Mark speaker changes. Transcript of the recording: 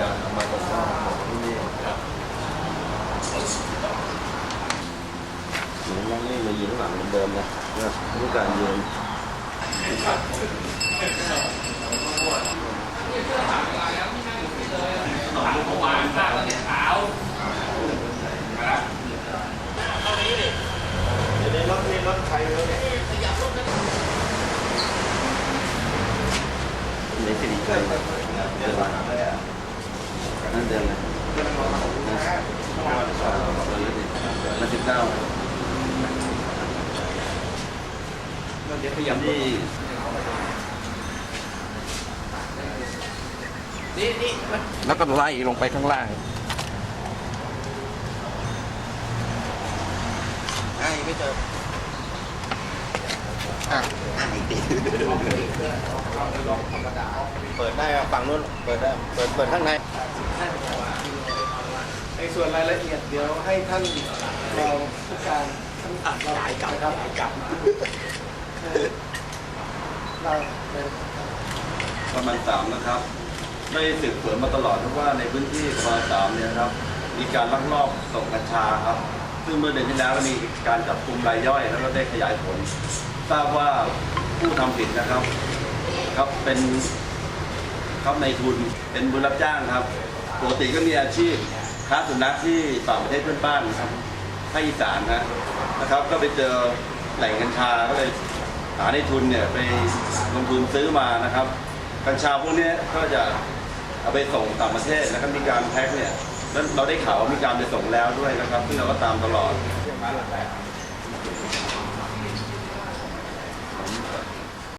Speaker 1: การเอามาตรวจสอบของที่นี่ครับหนูยังไม่มายืนข้างหลังเหมือนเดิมนะนี่ยผู้การยืน
Speaker 2: ในรถนี่รถใครแล้วเนี่ย
Speaker 1: ในสิริชัยเดินมา นั่นเดินเลยมาสิบเก้า
Speaker 2: เดี๋ยวขยับ
Speaker 1: ที่
Speaker 2: นี่นี่
Speaker 3: แล้วก็ไล่ลงไปข้างล่าง
Speaker 2: อ่ายังไม่เจออะอะอีกทีเปิดได้อะฝั่งนู้น เปิดได้ เปิด เปิดข้างในใน ส่วนรายละเอียดเดี๋ยวให้ท่านรองผู้การท่านเรายกลับนะครับกลับเราเป็น
Speaker 1: ประมาณสามนะครับ ได้สืบสวนมาตลอดเพราะว่าในพื้นที่ประมาณสามเนี่ยครับ มีการลักลอบส่งกัญชาครับ ซึ่งเมื่อเดือนที่แล้วมีการจับกลุ่มรายย่อยแล้วก็ได้ขยายผล ทราบว่าผู้ทำผิดนะครับ ครับเป็นครับในทุนเป็นบุรับจ้างครับ ปกติก็มีอาชีพ ค้าสุนัขที่ต่างประเทศเพื่อนบ้านครับภาคอีสานนะนะครับ ก็ไปเจอแหล่งกัญชาก็เลยหาในทุนเนี่ยไปลงทุนซื้อมานะครับ กัญชาพวกนี้ก็จะเอาไปส่งต่างประเทศแล้วก็มีการแพ็คเนี่ยแล้วเราได้ข่าวว่ามีการไปส่งแล้วด้วยนะครับ ซึ่งเราก็ตามตลอด